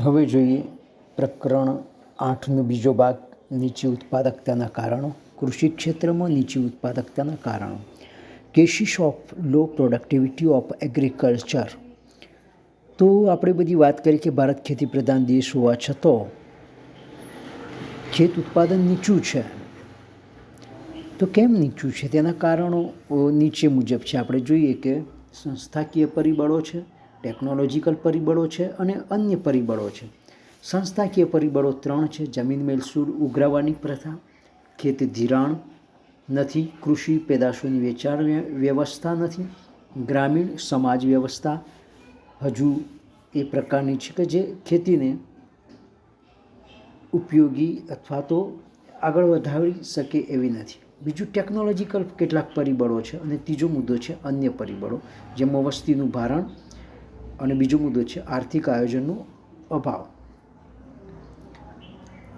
હવે જોઈએ પ્રકરણ આઠનો બીજો ભાગ, નીચી ઉત્પાદકતાના કારણો, કૃષિ ક્ષેત્રમાં નીચી ઉત્પાદકતાના કારણો. Causes of low productivity of agriculture તો આપણે બધી વાત કરી કે ભારત ખેતી પ્રધાન દેશ હોવા છતાં ખેત ઉત્પાદન નીચું છે. તો કેમ નીચું છે? તેના કારણો નીચે મુજબ છે. આપણે જોઈએ કે સંસ્થાકીય પરિબળો છે. ટેકનોલોજીકલ પરિબળો છે અને અન્ય પરિબળો છે. સંસ્થાકીય પરિબળો ત્રણ છે. જમીન મહેસૂલ ઉઘરાવવાની પ્રથા, ખેત ધિરાણ નથી, કૃષિ પેદાશોની વેચાણ વ્યવસ્થા નથી, ગ્રામીણ સમાજ વ્યવસ્થા હજુ એ પ્રકારની છે કે જે ખેતીને ઉપયોગી અથવા તો આગળ વધારી શકે એવી નથી. બીજું ટેકનોલોજીકલ કેટલાક પરિબળો છે અને ત્રીજો મુદ્દો છે અન્ય પરિબળો, જેમાં વસ્તીનું ભારણ અને બીજો મુદ્દો છે આર્થિક આયોજનનો અભાવ.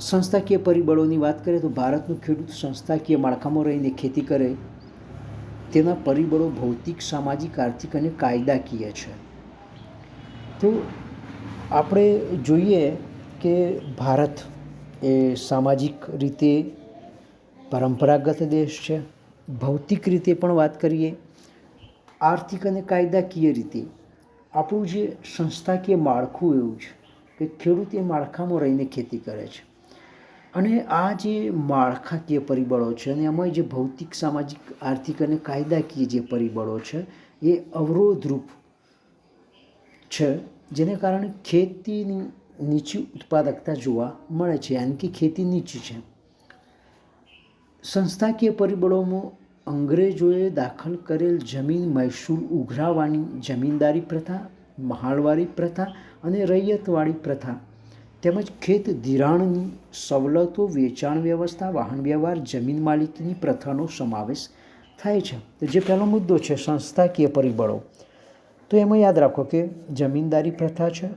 સંસ્થાકીય પરિબળોની વાત કરીએ તો ભારતનું ખેડૂત સંસ્થાકીય માળખામાં રહીને ખેતી કરે, તેના પરિબળો ભૌતિક, સામાજિક, આર્થિક અને કાયદાકીય છે. તો આપણે જોઈએ કે ભારત એ સામાજિક રીતે પરંપરાગત દેશ છે, ભૌતિક રીતે પણ વાત કરીએ, આર્થિક અને કાયદાકીય રીતે. આપણું જે સંસ્થાકીય માળખું એવું છે કે ખેડૂત એ માળખામાં રહીને ખેતી કરે છે. અને આ જે માળખાકીય પરિબળો છે અને એમાં જે ભૌતિક, સામાજિક, આર્થિક અને કાયદાકીય જે પરિબળો છે, એ અવરોધરૂપ છે, જેને કારણે ખેતીની નીચી ઉત્પાદકતા જોવા મળે છે, યાની કે ખેતી નીચી છે. સંસ્થાકીય પરિબળોમાં અંગ્રેજોએ દાખલ કરેલ જમીન મહેસૂલ ઉઘરાવવાની જમીનદારી પ્રથા મહાલવારી પ્રથા અને રૈયતવાળી પ્રથા તેમજ ખેત ધિરાણની સવલતો, વેચાણ વ્યવસ્થા, વાહન વ્યવહાર, જમીન માલિકીની પ્રથાનો સમાવેશ થાય છે. તો જે પહેલો મુદ્દો છે સંસ્થાકીય પરિબળો. તો એમાં યાદ રાખો કે જમીનદારી પ્રથા છે,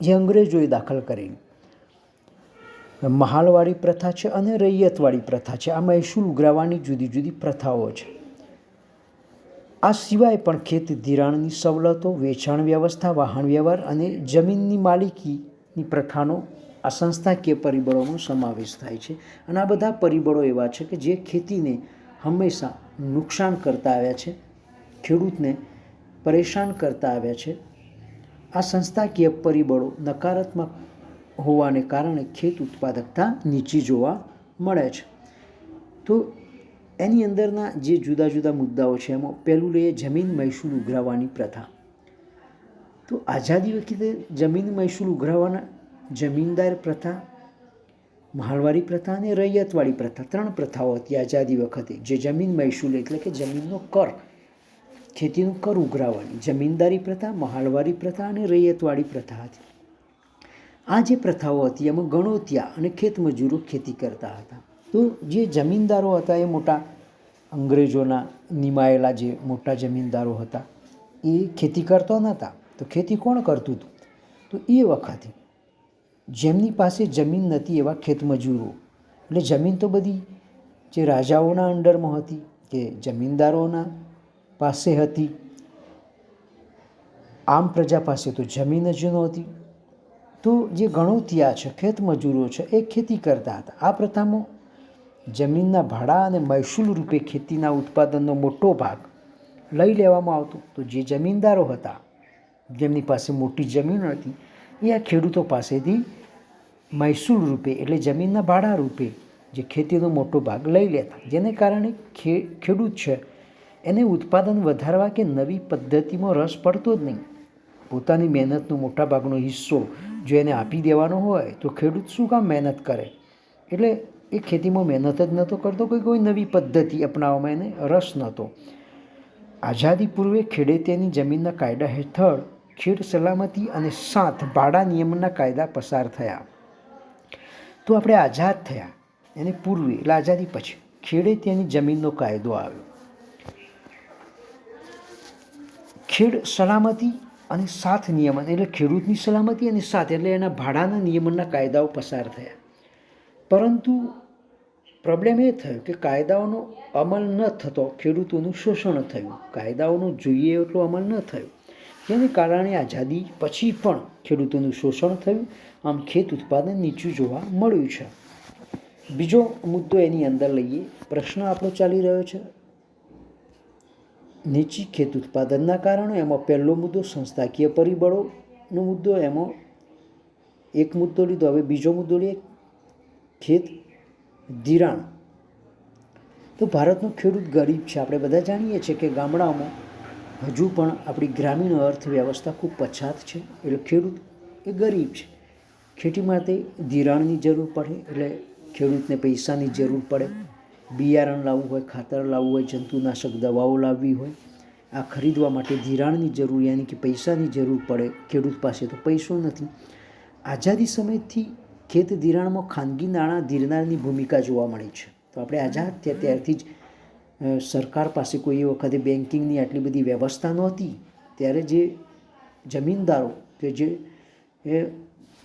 જે અંગ્રેજોએ દાખલ કરેલી. મહાલવાળી પ્રથા છે અને રૈયતવાળી પ્રથા છે. આ મહેસૂલ ઉઘરાવવાની જુદી જુદી પ્રથાઓ છે. આ સિવાય પણ ખેત ધિરાણની સવલતો, વેચાણ વ્યવસ્થા, વાહન વ્યવહાર અને જમીનની માલિકીની પ્રથાનો આ સંસ્થાકીય પરિબળોનો સમાવેશ થાય છે. અને આ બધા પરિબળો એવા છે કે જે ખેતીને હંમેશા નુકસાન કરતા આવ્યા છે, ખેડૂતને પરેશાન કરતા આવ્યા છે. આ સંસ્થાકીય પરિબળો નકારાત્મક હોવાને કારણે ખેત ઉત્પાદકતા નીચી જોવા મળે છે. તો એની અંદરના જે જુદા જુદા મુદ્દાઓ છે, એમાં પહેલું લઈએ જમીન મહેસૂલ ઉઘરાવવાની પ્રથા. તો આઝાદી વખતે જમીન મહેસૂલ ઉઘરાવવાના જમીનદાર પ્રથા માળવારી પ્રથા અને રૈયતવાળી પ્રથા, ત્રણ પ્રથાઓ હતી આઝાદી વખતે. જે જમીન મહેસૂલ એટલે કે જમીનનો કર, ખેતીનું કર ઉઘરાવવાની. જમીનદારી પ્રથા મહાલવારી પ્રથા અને રૈયતવાળી પ્રથા હતી. આ જે પ્રથાઓ હતી, એમાં ગણોતિયા અને ખેતમજૂરો ખેતી કરતા હતા. તો જે જમીનદારો હતા, એ મોટા અંગ્રેજોના નિમાયેલા જે મોટા જમીનદારો હતા, એ ખેતી કરતા નહોતા. તો ખેતી કોણ કરતું હતું? તો એ વખતે જેમની પાસે જમીન નથી એવા ખેતમજૂરો એટલે જમીન તો બધી જે રાજાઓના અંડરમાં હતી કે જમીનદારોના પાસે હતી. આમ પ્રજા પાસે તો જમીન જ નહોતી. તો જે ગણોતિયા છે ખેતમજૂરો છે, એ ખેતી કરતા હતા. આ પ્રથામાં જમીનના ભાડા અને મહેસૂલ રૂપે ખેતીના ઉત્પાદનનો મોટો ભાગ લઈ લેવામાં આવતો. તો જે જમીનદારો હતા, જેમની પાસે મોટી જમીન હતી, એ આ ખેડૂતો પાસેથી મહેસૂલ રૂપે એટલે જમીનના ભાડા રૂપે જે ખેતીનો મોટો ભાગ લઈ લેતા. જેને કારણે ખે ખેડૂત છે, એને ઉત્પાદન વધારવા કે નવી પદ્ધતિમાં રસ પડતો જ નહીં. પોતાની મહેનતનો મોટા ભાગનો હિસ્સો જો એને આપી દેવાનો હોય, તો ખેડૂત શું કામ મહેનત કરે? એટલે એ ખેતીમાં મહેનત જ નહોતો કરતો, કોઈ કોઈ નવી પદ્ધતિ અપનાવવામાં એને રસ નહોતો. આઝાદી પૂર્વે ખેડેતેની જમીનના કાયદા હેઠળ ખેડ સલામતી અને સાથ ભાડા નિયમનના કાયદા પસાર થયા. તો આપણે આઝાદ થયા, એને પૂર્વે, એટલે આઝાદી પછી ખેડે તેની જમીનનો કાયદો આવ્યો. ખેડ સલામતી અને સાથ નિયમન એટલે ખેડૂતની સલામતી અને સાથ એટલે એના ભાડાના નિયમનના કાયદાઓ પસાર થયા. પરંતુ પ્રોબ્લેમ એ થયો કે કાયદાઓનો અમલ ન થતો, ખેડૂતોનું શોષણ થયું. કાયદાઓનો જોઈએ એટલો અમલ ન થયો. જેને કારણે આઝાદી પછી પણ ખેડૂતોનું શોષણ થયું. આમ ખેત ઉત્પાદન નીચું જોવા મળ્યું છે. બીજો મુદ્દો એની અંદર લઈએ. પ્રશ્ન આપણો ચાલી રહ્યો છે. નીચી ખેત ઉત્પાદનના કારણો એમાં પહેલો મુદ્દો સંસ્થાકીય પરિબળોનો મુદ્દો, એમાં એક મુદ્દો લીધો, હવે બીજો મુદ્દો લઈએ ખેત ધિરાણ. તો ભારતનો ખેડૂત ગરીબ છે. આપણે બધા જાણીએ છીએ કે ગામડાઓમાં હજુ પણ આપણી ગ્રામીણ અર્થવ્યવસ્થા ખૂબ પછાત છે. એટલે ખેડૂત એ ગરીબ છે. ખેતી માટે ધિરાણની જરૂર પડે, એટલે ખેડૂતને પૈસાની જરૂર પડે. બિયારણ લાવવું હોય, ખાતર લાવવું હોય, જંતુનાશક દવાઓ લાવવી હોય, આ ખરીદવા માટે ધિરાણની જરૂર, યાની કે પૈસાની જરૂર પડે ખેડૂત પાસે તો પૈસો નથી. આઝાદી સમયથી ખેત ધિરાણમાં ખાનગી નાણાં ધીરનારની ભૂમિકા જોવા મળે છે. તો આપણે આઝાદ થયા ત્યારથી જ સરકાર પાસે કોઈ એ વખતે બેન્કિંગની આટલી બધી વ્યવસ્થા નહોતી. ત્યારે જે જમીનદારો કે જે, એ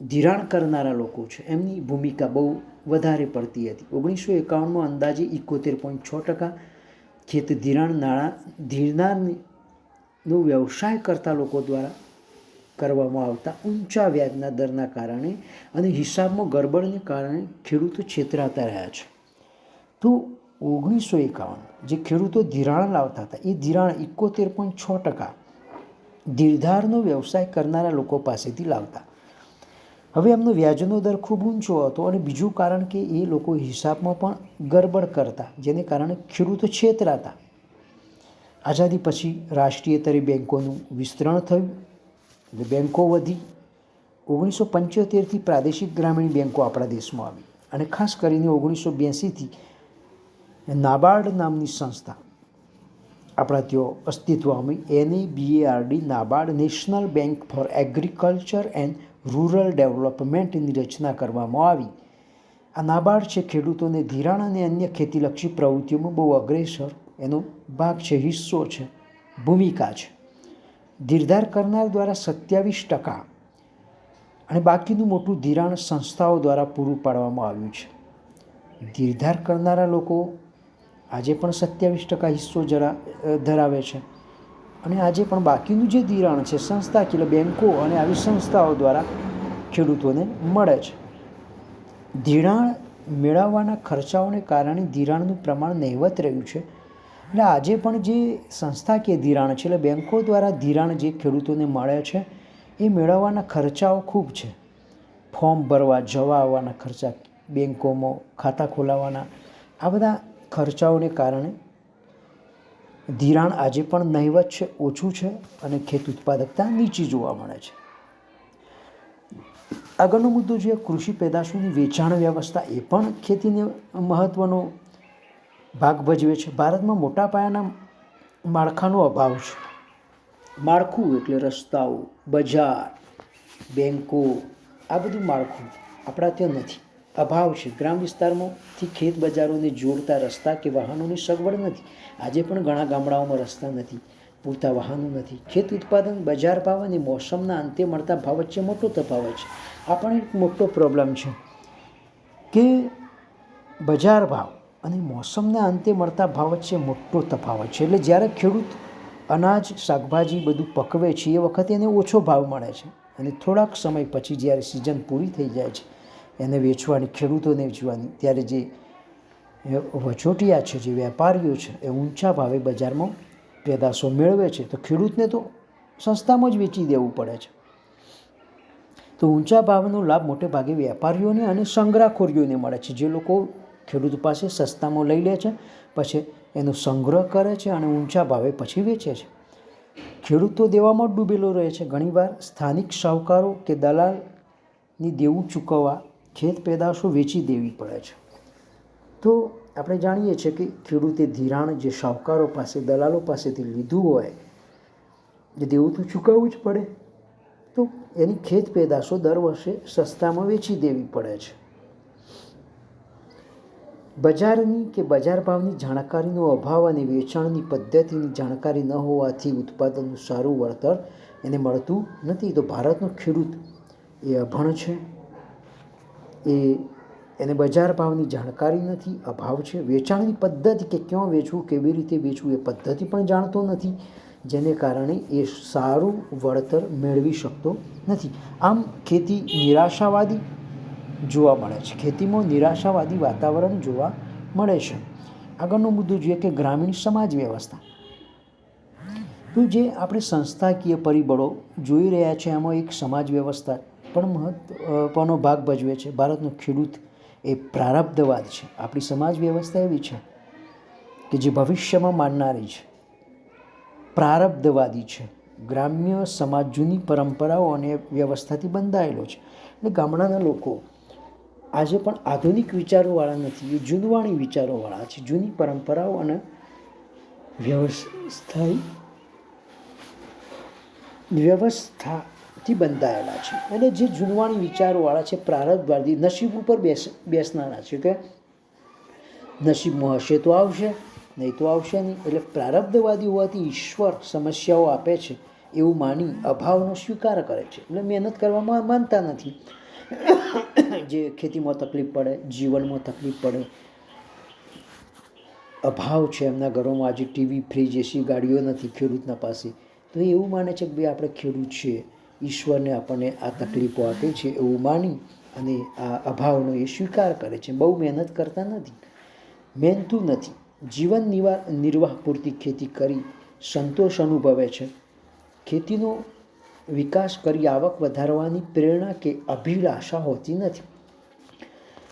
ધિરાણ કરનારા લોકો છે. એમની ભૂમિકા બહુ વધારે પડતી હતી. ઓગણીસો એકાવનમાં અંદાજે ઇકોતેર પોઈન્ટ છ ટકા ખેત ધિરાણ નાણાં ધિરનારનો વ્યવસાય કરતા લોકો દ્વારા કરવામાં આવતા ઊંચા વ્યાજના દરના કારણે અને હિસાબમાં ગરબડને કારણે ખેડૂતો છેતરાતા રહ્યા છે. તો ઓગણીસો એકાવન જે ખેડૂતો ધિરાણ લાવતા હતા, એ ધિરાણ ઇકોતેર પોઈન્ટ છ ટકા ધીરધારનો વ્યવસાય કરનારા લોકો પાસેથી લાવતા. હવે એમનો વ્યાજનો દર ખૂબ ઊંચો હતો અને બીજું કારણ કે એ લોકો હિસાબમાં પણ ગરબડ કરતા, જેને કારણે ખેડૂતો છેતરાતા. આઝાદી પછી રાષ્ટ્રીય તરી બેન્કોનું વિસ્તરણ થયું, એટલે બેન્કો વધી. ઓગણીસો પંચોતેરથી પ્રાદેશિક ગ્રામીણ બેન્કો આપણા દેશમાં આવી અને ખાસ કરીને ઓગણીસો બ્યાસીથી નાબાર્ડ નામની સંસ્થા. આપણા ત્યાં અસ્તિત્વમાં આવી એને B A R D NABARD national bank for agriculture and rural ડેવલપમેન્ટની રચના કરવામાં આવી. આ નાબાર્ડ છે ખેડૂતોને ધિરાણ અને અન્ય ખેતીલક્ષી પ્રવૃત્તિઓમાં બહુ અગ્રેસર એનો ભાગ છે, હિસ્સો છે, ભૂમિકા છે. ધીરધાર કરનાર દ્વારા સત્યાવીસ ટકા અને બાકીનું મોટું ધિરાણ સંસ્થાઓ દ્વારા પૂરું પાડવામાં આવ્યું છે. ધીરધાર કરનારા લોકો આજે પણ સત્યાવીસ ટકા હિસ્સો જરા ધરાવે છે. અને આજે પણ બાકીનું જે ધિરાણ છે, સંસ્થા એટલે બેન્કો અને આવી સંસ્થાઓ દ્વારા ખેડૂતોને મળે છે. ધિરાણ મેળવવાના ખર્ચાઓને કારણે ધિરાણનું પ્રમાણ નહિવત રહ્યું છે. એટલે આજે પણ જે સંસ્થાકીય ધિરાણ છે, એટલે બેન્કો દ્વારા ધિરાણ જે ખેડૂતોને મળે છે, એ મેળવવાના ખર્ચાઓ ખૂબ છે. ફોર્મ ભરવા, જવા આવવાના ખર્ચા બેન્કોમાં ખાતા ખોલાવવાના આ બધા ખર્ચાઓને કારણે ધિરાણ આજે પણ નહિવત છે, ઓછું છે અને ખેત ઉત્પાદકતા નીચી જોવા મળે છે. આગળનો મુદ્દો છે કૃષિ પેદાશોની વેચાણ વ્યવસ્થા એ પણ ખેતીને મહત્ત્વનો ભાગ ભજવે છે. ભારતમાં મોટા પાયાના માળખાનો અભાવ છે. માળખું એટલે રસ્તાઓ, બજાર બેન્કો આ બધું માળખું આપણા ત્યાં નથી. અભાવ છે. ગ્રામ વિસ્તારમાંથી ખેત બજારોને જોડતા રસ્તા કે વાહનોની સગવડ નથી. આજે પણ ઘણા ગામડાઓમાં રસ્તા નથી. પૂરતા વાહનો નથી. ખેત ઉત્પાદન, બજાર ભાવ અને મોસમના અંતે મળતા ભાવ વચ્ચે મોટો તફાવત છે. આ પણ એક મોટો પ્રોબ્લેમ છે કે બજાર ભાવ અને મોસમના અંતે મળતા ભાવ વચ્ચે મોટો તફાવત છે. એટલે જ્યારે ખેડૂત અનાજ, શાકભાજી બધું પકવે છે, એ વખતે એને ઓછો ભાવ મળે છે. અને થોડાક સમય પછી જ્યારે સિઝન પૂરી થઈ જાય છે એને વેચવાની ખેડૂતોને વેચવાની. ત્યારે જે વચોટિયા છે, જે વેપારીઓ છે, એ ઊંચા ભાવે બજારમાં પેદાશો મેળવે છે, તો ખેડૂતને તો સસ્તામાં જ વેચી દેવું પડે છે. તો ઊંચા ભાવનો લાભ મોટે ભાગે વેપારીઓને અને સંગ્રહખોરીઓને મળે છે. જે લોકો ખેડૂત પાસે સસ્તામાં લઈ લે છે, પછી એનો સંગ્રહ કરે છે અને ઊંચા ભાવે પછી વેચે છે. ખેડૂતો દેવામાં ડૂબેલો રહે છે. ઘણીવાર સ્થાનિક શાહુકારો કે દલાલની દેવું ચૂકવવા ખેત પેદાશો વેચી દેવી પડે છે. તો આપણે જાણીએ છીએ કે ખેડૂતે ધિરાણ જે શાહુકારો પાસે, દલાલો પાસેથી લીધું હોય, જે દેવું તો ચૂકવવું જ પડે. તો એની ખેત પેદાશો દર વર્ષે સસ્તામાં વેચી દેવી પડે છે. બજારની કે બજાર ભાવની જાણકારીનો અભાવ અને વેચાણની પદ્ધતિની જાણકારી ન હોવાથી ઉત્પાદનનું સારું વળતર એને મળતું નથી. તો ભારતનો ખેડૂત એ અભણ છે. એ એને બજાર ભાવની જાણકારી નથી, અભાવ છે. વેચાણની પદ્ધતિ કે ક્યાં વેચવું, કેવી રીતે વેચવું એ પદ્ધતિ પણ જાણતો નથી, જેને કારણે એ સારું વળતર મેળવી શકતો નથી. આમ ખેતી નિરાશાવાદી જોવા મળે છે. ખેતીમાં નિરાશાવાદી વાતાવરણ જોવા મળે છે. આગળનો મુદ્દો જોઈએ કે ગ્રામીણ સમાજ વ્યવસ્થા. તો જે આપણે સંસ્થાકીય પરિબળો જોઈ રહ્યા છે એમાં એક સમાજ વ્યવસ્થા પણ મહત્વનો ભાગ ભજવે છે. ભારતનો ખેડૂત એ પ્રારબ્ધવાદ છે. આપણી સમાજ વ્યવસ્થા એવી છે કે જે ભવિષ્યમાં માનનારી છે. પ્રારબ્ધવાદી છે. ગ્રામ્ય સમાજ જૂની પરંપરાઓ અને વ્યવસ્થાથી બંધાયેલો છે. અને ગામડાના લોકો આજે પણ આધુનિક વિચારોવાળા નથી. એ જૂનવાણી વિચારોવાળા છે. જૂની પરંપરાઓ અને વ્યવસ્થાઈ વ્યવસ્થાથી બંધાયેલા છે. એટલે જે જૂનવાણી વિચારોવાળા છે પ્રારબ્ધવાદી નસીબ ઉપર બેસ, બેસનારા છે કે નસીબમાં હશે તો આવશે, નહીં તો આવશે નહીં. એટલે પ્રારબ્ધવાદી હોવાથી ઈશ્વર સમસ્યાઓ આપે છે, એવું માની અભાવનો સ્વીકાર કરે છે. એટલે મહેનત કરવામાં માનતા નથી. જે ખેતીમાં તકલીફ પડે, જીવનમાં તકલીફ પડે, અભાવ છે એમના ઘરોમાં. આજે ટીવી, ફ્રીજ, એસી ગાડીઓ નથી ખેડૂતના પાસે. તો એવું માને છે કે ભાઈ, આપણે ખેડૂત છીએ. ઈશ્વરને આપણને આ તકલીફો આપે છે એવું માની અને આ અભાવનો એ સ્વીકાર કરે છે. બહુ મહેનત કરતા નથી. મહેનતું નથી. જીવન નિવાર નિર્વાહ પૂરતી ખેતી કરી સંતોષ અનુભવે છે. ખેતીનો વિકાસ કરી આવક વધારવાની પ્રેરણા કે અભિલાષા હોતી નથી.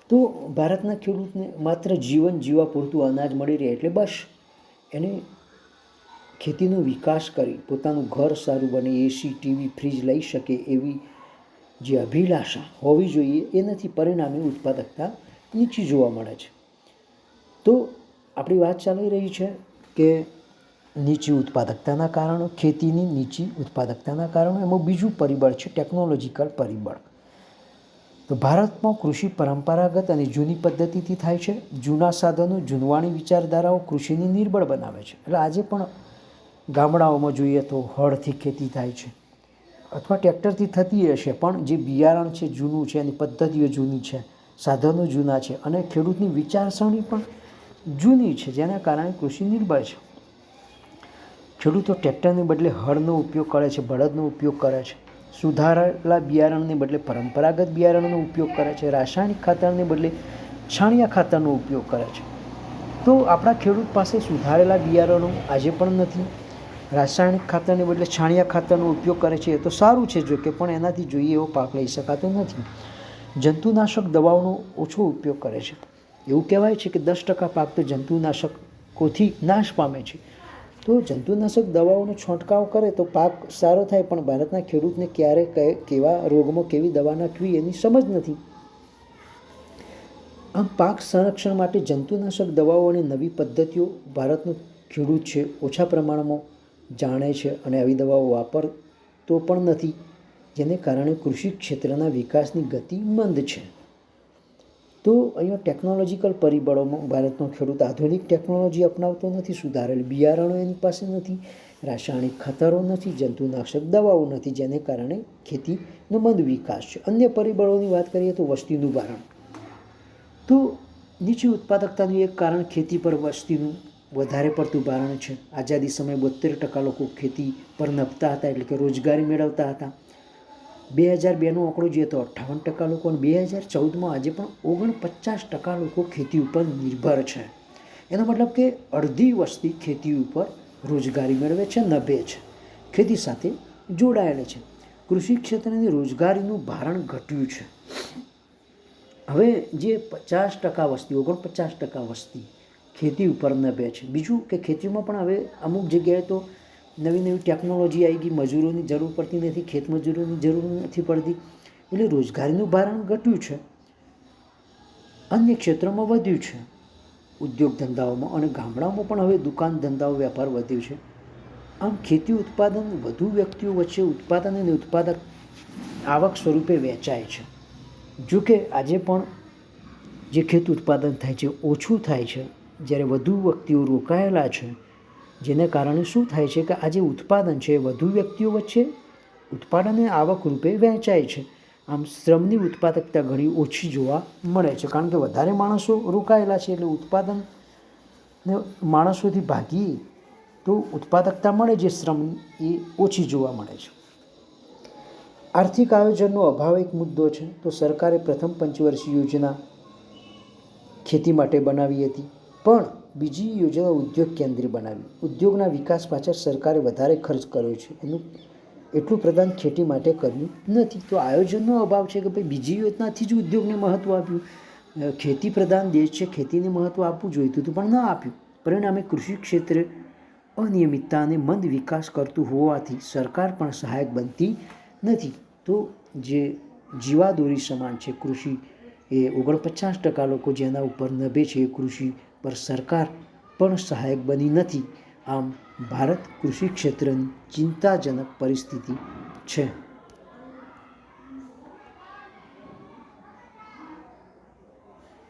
તો ભારતના ખેડૂતને માત્ર જીવન જીવવા પૂરતું અનાજ મળી રહે એટલે બસ. એને ખેતીનો વિકાસ કરી પોતાનું ઘર સારું બને એસી ટીવી ફ્રીજ લઈ શકે એવી જે અભિલાષા હોવી જોઈએ, એનાથી પરિણામે ઉત્પાદકતા નીચી જોવા મળે છે. તો આપણી વાત ચાલી રહી છે કે નીચી ઉત્પાદકતાના કારણો, ખેતીની નીચી ઉત્પાદકતાના કારણો, એમાં બીજું પરિબળ છે ટેકનોલોજીકલ પરિબળ. તો ભારતમાં કૃષિ પરંપરાગત અને જૂની પદ્ધતિથી થાય છે. જૂના સાધનો, જૂનવાણી વિચારધારાઓ કૃષિને નિર્બળ બનાવે છે. એટલે આજે પણ ગામડાઓમાં જોઈએ તો હળથી ખેતી થાય છે. અથવા ટ્રેક્ટરથી થતી હશે, પણ જે બિયારણ છે, જૂનું છે, એની પદ્ધતિઓ જૂની છે, સાધનો જૂના છે અને ખેડૂતની વિચારસરણી પણ જૂની છે, જેના કારણે કૃષિ નિર્બળ છે. ખેડૂતો ટ્રેક્ટરને બદલે હળનો ઉપયોગ કરે છે, બળદનો ઉપયોગ કરે છે. સુધારેલા બિયારણને બદલે પરંપરાગત બિયારણનો ઉપયોગ કરે છે. રાસાયણિક ખાતરને બદલે છાણિયા ખાતરનો ઉપયોગ કરે છે. તો આપણા ખેડૂત પાસે સુધારેલા બિયારણો આજે પણ નથી. રાસાયણિક ખાતરને બદલે છાણિયા ખાતરનો ઉપયોગ કરે છે તો સારું છે જો કે, પણ એનાથી જોઈએ એવો પાક લઈ શકાતો નથી. જંતુનાશક દવાઓનો ઓછો ઉપયોગ કરે છે. એવું કહેવાય છે કે દસ ટકા પાક તો જંતુનાશકોથી નાશ પામે છે. તો જંતુનાશક દવાઓનો છંટકાવ કરે તો પાક સારો થાય, પણ ભારતના ખેડૂતને ક્યારે કેવા રોગમાં કેવી દવા નાખવી એની સમજ નથી. આમ પાક સંરક્ષણ માટે જંતુનાશક દવાઓ અને નવી પદ્ધતિઓ ભારતનો ખેડૂત છે. ઓછા પ્રમાણમાં જાણે છે અને આવી દવાઓ વાપરતો પણ નથી, જેને કારણે કૃષિ ક્ષેત્રના વિકાસની ગતિ મંદ છે. તો અહીંયા ટેકનોલોજીકલ પરિબળોમાં ભારતનો ખેડૂત આધુનિક ટેકનોલોજી અપનાવતો નથી, સુધારેલ બિયારણો એની પાસે નથી, રાસાયણિક ખતરો નથી, જંતુનાશક દવાઓ નથી, જેને કારણે ખેતીનો મંદ વિકાસ છે. અન્ય પરિબળોની વાત કરીએ તો વસ્તીનું ભારણ તો નીચી ઉત્પાદકતાનું એક કારણ ખેતી પર વસ્તીનું વધારે પડતું ભારણ છે. આઝાદી સમયે બોતેર ટકા લોકો ખેતી પર નભતા હતા એટલે કે રોજગારી મેળવતા હતા. બે હજાર બેનો આંકડો જોઈએ તો અઠ્ઠાવન ટકા લોકો અને બે હજાર ચૌદમાં આજે પણ ઓગણપચાસ ટકા લોકો ખેતી ઉપર નિર્ભર છે. એનો મતલબ કે અડધી વસ્તી ખેતી ઉપર રોજગારી મેળવે છે, નભે છે. ખેતી સાથે જોડાયેલા છે. કૃષિ ક્ષેત્રની રોજગારીનું ભારણ ઘટ્યું છે. હવે જે પચાસ ટકા વસ્તી, ઓગણપચાસ ટકા વસ્તી ખેતી ઉપર નભે છે બીજું કે ખેતીમાં પણ હવે અમુક જગ્યાએ તો નવી નવી ટેકનોલોજી આવી ગઈ, મજૂરોની જરૂર પડતી નથી, ખેત મજૂરોની જરૂર નથી પડતી. એટલે રોજગારીનું ભારણ ઘટ્યું છે. અન્ય ક્ષેત્રોમાં વધ્યું છે. ઉદ્યોગ ધંધાઓમાં અને ગામડાઓમાં પણ હવે દુકાન, ધંધાઓ, વેપાર વધ્યું છે. આમ ખેતી ઉત્પાદન, વધુ વ્યક્તિઓ વચ્ચે ઉત્પાદન અને ઉત્પાદક આવક સ્વરૂપે વેચાય છે. જો કે આજે પણ જે ખેત ઉત્પાદન થાય છે, ઓછું થાય છે. જ્યારે વધુ વ્યક્તિઓ રોકાયેલા છે, જેને કારણે શું થાય છે કે આ જે ઉત્પાદન છે વધુ વ્યક્તિઓ વચ્ચે ઉત્પાદનને આવક રૂપે વહેંચાય છે. આમ શ્રમની ઉત્પાદકતા ઘણી ઓછી જોવા મળે છે, કારણ કે વધારે માણસો રોકાયેલા છે એટલે ઉત્પાદન ને માણસોથી ભાગી તો ઉત્પાદકતા મળે, જે શ્રમ એ ઓછી જોવા મળે છે. આર્થિક આયોજનનો અભાવ એક મુદ્દો છે. તો સરકારે પ્રથમ પંચવર્ષીય યોજના ખેતી માટે બનાવી હતી. પણ બીજી યોજના ઉદ્યોગ કેન્દ્રી બનાવી. ઉદ્યોગના વિકાસ પાછળ સરકારે વધારે ખર્ચ કર્યો છે. એનું એટલું પ્રદાન ખેતી માટે કર્યું નથી. તો આયોજનનો અભાવ છે કે ભાઈ બીજી યોજનાથી જ ઉદ્યોગને મહત્ત્વ આપ્યું. ખેતી પ્રધાન દેશ છે, ખેતીને મહત્ત્વ આપવું જોઈતું હતું પણ ન આપ્યું. પરિણામે કૃષિ ક્ષેત્રે અનિયમિતતા અને મંદ વિકાસ કરતું હોવાથી સરકાર પણ સહાયક બનતી નથી. તો જે જીવાદોરી સમાન છે કૃષિ, એ ઓગણપચાસ ટકા લોકો જેના ઉપર નભે છે એ કૃષિ પર સરકાર પણ સહાયક બની નથી. આમ ભારત કૃષિ ક્ષેત્રની ચિંતાજનક પરિસ્થિતિ છે.